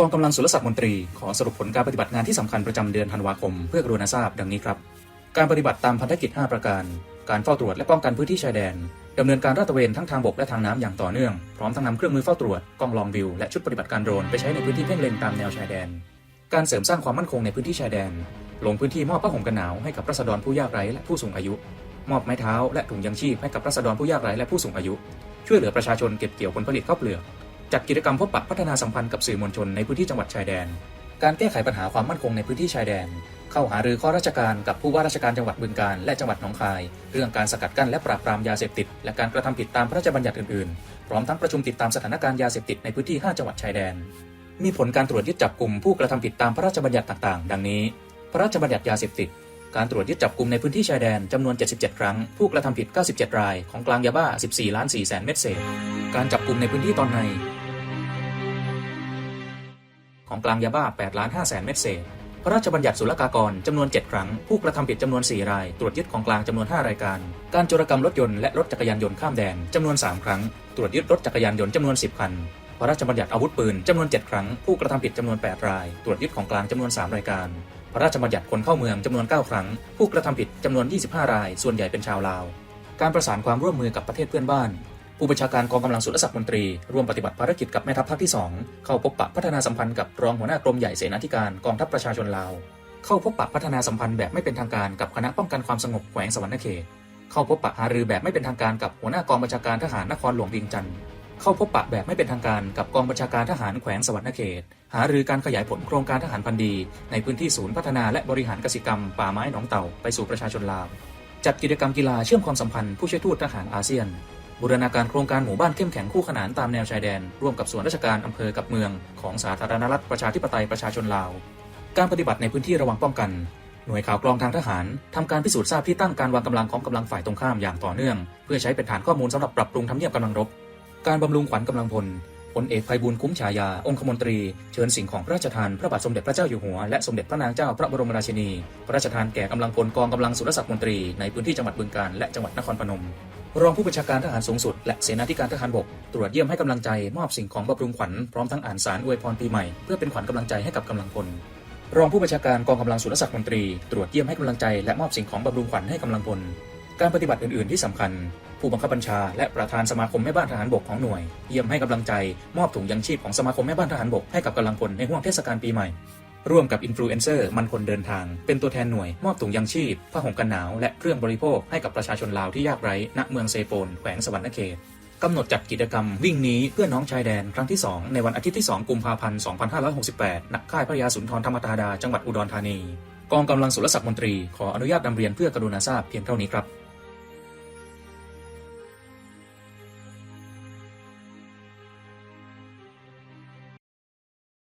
กองกำลังสุรศักดิ์มนตรีขอสรุปผลการปฏิบัติงานที่สำคัญประจำเดือนธันวาคม เพื่อกรุณาทราบดังนี้ครับ การปฏิบัติตามพันธกิจ 5 ประการ การเฝ้าตรวจและป้องกันพื้นที่ชายแดนดำเนินการราดตระเวนทั้งทางบกและทางน้ำอย่างต่อเนื่อง พร้อมทั้งนำเครื่องมือเฝ้าตรวจกล้องลองวิวและชุดปฏิบัติการโดรนไปใช้ในพื้นที่เพ่งเล็งตามแนวชายแดน การเสริมสร้างความมั่นคงในพื้นที่ชายแดน ลงพื้นที่มอบผ้าห่มกันหนาวให้กับรัษฎรผู้ยากไร้และผู้สูงอายุ มอบไม้เท้าและถุงยังชีพให้กับรัษฎรผู้ยากไร้และผู้สูงอายุ ช่วยเหลือประชาชนเก็บเกี่ยวผลผลิตข้าวเปลือก จัดกิจกรรมพบปะพัฒนาสัมพันธ์กับสื่อมวลชนในพื้นที่จังหวัดชายแดน การแก้ไขปัญหาความมั่นคงในพื้นที่ชายแดน เข้าหารือข้อราชการกับผู้ว่าราชการจังหวัดบึงกาฬและจังหวัดหนองคาย เรื่องการสกัดกั้นและปราบปรามยาเสพติด และการกระทำผิดตามพระราชบัญญัติอื่นๆ พร้อมทั้งประชุมติดตามสถานการณ์ยาเสพติดในพื้นที่ 5 จังหวัดชายแดน มีผลการตรวจยึดจับกลุ่มผู้กระทำผิดตามพระราชบัญญัติต่างๆ ดังนี้ พระราชบัญญัติยาเสพติดการตรวจยึดจับกลุ่มในพื้นที่ชายแดนจำนวน 77 ครั้ง ผู้กระทำผิด 97 ราย ของกลางยาบ้า 14 ล้าน 4 แสนเม็ดเศษ การจับกลุ่มในพื้นที่ตอนใน ของกลางยาบ้า8ล้าน5แสนเม็ดเศษ พระราชบัญญัติศุลกากรจำนวน 7 ครั้ง ผู้กระทำผิดจำนวน 4 ราย ตรวจยึดของกลางจำนวน 5 รายการ การโจรกรรมรถยนต์และรถจักรยานยนต์ข้ามแดนจำนวน 3 ครั้ง ตรวจยึดรถจักรยานยนต์จำนวน 10 คัน พระราชบัญญัติอาวุธปืนจำนวน 7 ครั้ง ผู้กระทำผิดจำนวน 8 ราย ตรวจยึดของกลางจำนวน 3 รายการ พระราชบัญญัติคนเข้าเมืองจำนวน 9 ครั้ง ผู้กระทำผิดจำนวน 25 ราย ส่วนใหญ่เป็นชาวลาว การประสานความร่วมมือกับประเทศเพื่อนบ้าน ผู้บัญชาการกองกำลังสุรศักดิ์มนตรี ร่วมปฏิบัติภารกิจกับแม่ทัพภาคที่ 2 เข้าพบปะพัฒนาสัมพันธ์กับรองหัวหน้ากรมใหญ่เสนาธิการกองทัพประชาชนลาว เข้าพบปะพัฒนาสัมพันธ์แบบไม่เป็นทางการกับคณะป้องกันความสงบแขวงสวรรณเขต เข้าพบปะหารือแบบไม่เป็นทางการกับหัวหน้ากองบัญชาการทหารนครหลวงเวียงจันทร์เข้าพบปะแบบไม่เป็นทางการกับกองบัญชาการทหารแขวงสวรรณเขต หารือการขยายผลโครงการทหารพันธ์ดี ในพื้นที่ศูนย์พัฒนาและบริหารกสิกรรม ป่าไม้หนองเต่าไปสู่ประชาชนลาว จัดกิจกรรมกีฬาเชื่อมความสัมพันธ์ผู้ช่วยทูตทหารอาเซียน บูรณาการโครงการหมู่บ้านเข้มแข็งคู่ขนานตามแนวชายแดน ร่วมกับส่วนราชการอำเภอกับเมืองของสาธารณรัฐประชาธิปไตยประชาชนลาว การปฏิบัติในพื้นที่ระวังป้องกัน หน่วยข่าวกรองทางทหารทำการพิสูจน์ทราบที่ตั้งการวางกำลังของกำลังฝ่ายตรงข้ามอย่างต่อเนื่อง เพื่อใช้เป็นฐานข้อมูลสำหรับปรับปรุงทำเนียบกำลังรบ การบำรุงขวัญกำลังพลพลเอกไพบูลย์คุ้มฉายา องคมนตรี เชิญสิ่งของพระราชทานพระบาทสมเด็จพระเจ้าอยู่หัว และสมเด็จพระนางเจ้าพระบรมราชินี พระราชทานแก่กำลังพลกองกำลังสุรศักดิ์มนตรีในพื้นที่จังหวัดบึงกาฬและจังหวัดนครพนม รองผู้บัญชาการทหารสูงสุด และเสนาธิการทหารบก ตรวจเยี่ยมให้กำลังใจมอบสิ่งของบำรุงขวัญพร้อมทั้งอ่านสารอวยพรปีใหม่เพื่อเป็นขวัญกำลังใจให้กับกำลังพลรองผู้บัญชาการกองกำลังสุรศักดิ์มนตรี ตรวจเยี่ยมให้กำลังใจและมอบสิ่งของบำรุงขวัญให้กำลังพลการปฏิบัติอื่น ๆ ที่สำคัญ ผู้บังคับบัญชา และประธานสมาคมแม่บ้านทหารบกของหน่วย เยี่ยมให้กำลังใจมอบถุงยังชีพของสมาคมแม่บ้านทหารบกให้กับกำลังพลในห่วงเทศกาลปีใหม่ ร่วมกับอินฟลูเอนเซอร์มันคนเดินทาง เป็นตัวแทนหน่วย มอบถุงยังชีพผ้าห่มกันหนาว และเครื่องบริโภคให้กับประชาชนลาวที่ยากไร้ณเมืองเซโปนแขวงสวรรณเขตกำหนดจัดกิจกรรมวิ่งนี้เพื่อน้องชายแดนครั้งที่ 2 ในวันอาทิตย์ที่ 2 กุมภาพันธ์ 2568 ณ ค่ายพระยาสุนทรธรรมธาดา จังหวัดอุดรธานี กองกำลังสุรศักดิ์มนตรี ขออนุญาตนำเรียนเพื่อกรุณาทราบเพียงเท่านี้ครับ